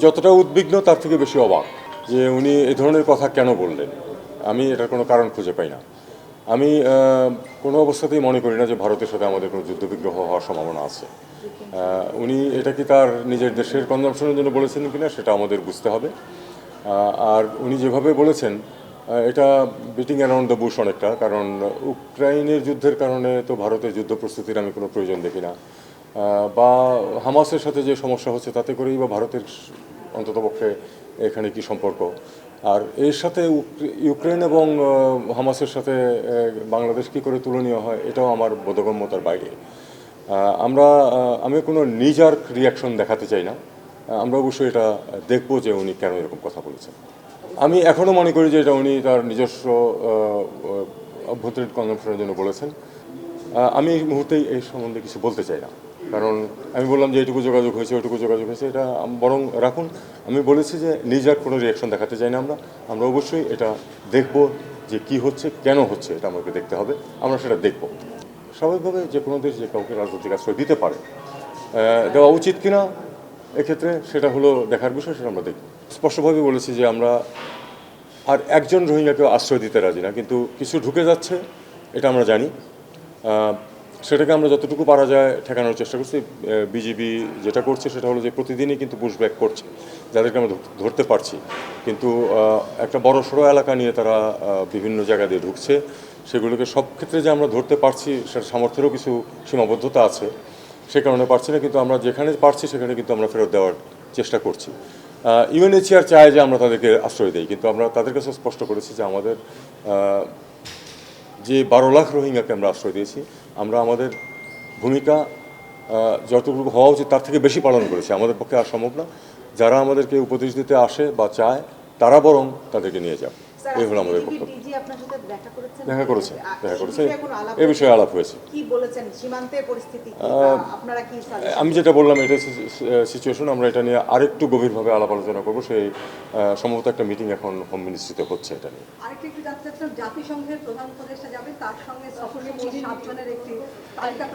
যতটা উদ্বিগ্ন, তার থেকে বেশি অবাক যে উনি এই ধরনের কথা কেন বললেন। আমি এটার কোনো কারণ খুঁজে পাই না। আমি কোনো অবস্থাতেই মনে করি না যে ভারতের সাথে আমাদের কোনো যুদ্ধবিগ্রহ হওয়ার সম্ভাবনা আছে। উনি, এটা কি তার নিজের দেশের কনজামশনের জন্য বলেছেন কিনা, সেটা আমাদের বুঝতে হবে। আর উনি যেভাবে বলেছেন এটা বিটিং অ্যারাউন্ড দ্য বুশ অনেকটা, কারণ উক্রাইনের যুদ্ধের কারণে তো ভারতের যুদ্ধ প্রস্তুতির আমি কোনো প্রয়োজন দেখি না। বা হামাসের সাথে যে সমস্যা হচ্ছে, তাতে করেই বা ভারতের অন্ততপক্ষে এখানে কি সম্পর্ক? আর এর সাথে উক- ইউক্রেন এবং হামাসের সাথে বাংলাদেশ কী করে তুলনীয় হয়, এটাও আমার বোধগম্যতার বাইরে। আমরা আমি কোনো নিজার রিয়াকশন দেখাতে চাই না। আমরা অবশ্যই এটা দেখব যে উনি কেন এরকম কথা বলেছেন। আমি এখনও মনে করি যে এটা উনি তার নিজস্ব অভ্যন্তরীণ কনজামশনের জন্য বলেছেন। আমি এই মুহূর্তেই এই সম্বন্ধে কিছু বলতে চাই না। কারণ আমি বললাম যে এইটুকু যোগাযোগ হয়েছে, ওইটুকু যোগাযোগ হয়েছে, এটা বরং রাখুন। আমি বলেছি যে নিজের কোনো রিয়াকশন দেখাতে চাই না আমরা। আমরা অবশ্যই এটা দেখব যে কি হচ্ছে, কেন হচ্ছে, এটা আমাকে দেখতে হবে। আমরা সেটা দেখব। স্বাভাবিকভাবে যে কোনো দেশ যে কাউকে রাজনৈতিক আশ্রয় দিতে পারে দেওয়া উচিত কিনা, এক্ষেত্রে সেটা হলো দেখার বিষয়, সেটা আমরা দেখব। স্পষ্টভাবে বলেছি যে আমরা আর একজন রোহিঙ্গাকেও আশ্রয় দিতে রাজি না, কিন্তু কিছু ঢুকে যাচ্ছে, এটা আমরা জানি। সেটাকে আমরা যতটুকু পারা যায় ঠেকানোর চেষ্টা করছি। বিজিবি যেটা করছে সেটা হলো যে প্রতিদিনই কিন্তু পুশব্যাক করছে, যাদেরকে আমরা ধরতে পারছি। কিন্তু একটা বড় সড়ো এলাকা নিয়ে তারা বিভিন্ন জায়গা দিয়ে ঢুকছে। সেগুলোকে সব ক্ষেত্রে যে আমরা ধরতে পারছি সেটা সামর্থ্যেরও কিছু সীমাবদ্ধতা আছে। সে কারণে পারছি না, কিন্তু আমরা যেখানে পারছি সেখানে কিন্তু আমরা ফেরত দেওয়ার চেষ্টা করছি। ইউএনএইচআর চায় যে আমরা তাদেরকে আশ্রয় দিই, কিন্তু আমরা তাদের কাছে স্পষ্ট করেছি যে আমাদের যে বারো লাখ রোহিঙ্গাকে আমরা আশ্রয় দিয়েছি, আমরা আমাদের ভূমিকা যতটুকু হওয়া উচিত তার থেকে বেশি পালন করেছি। আমাদের পক্ষে আর সম্ভব না। যারা আমাদেরকে উপদেশ দিতে আসে বা চায়, তারা বরং তাদেরকে নিয়ে যাক। আমাদের দেখা করেছে দেখা করেছে। এ বিষয়ে আলাপ হয়েছে। আমি যেটা বললাম এটা সিচুয়েশন আমরা এটা নিয়ে আরেকটু গভীরভাবে আলাপ আলোচনা করব। সেই সম্ভবত একটা মিটিং এখন হোম মিনিস্ট্রিতে হচ্ছে এটা নিয়ে। আরেকটা একটু জানতে চাচ্ছিলাম জাতিসংঘের প্রধান উপদেষ্টা যাবে তার সঙ্গে সফরসঙ্গী সাতজনের একটি তালিকা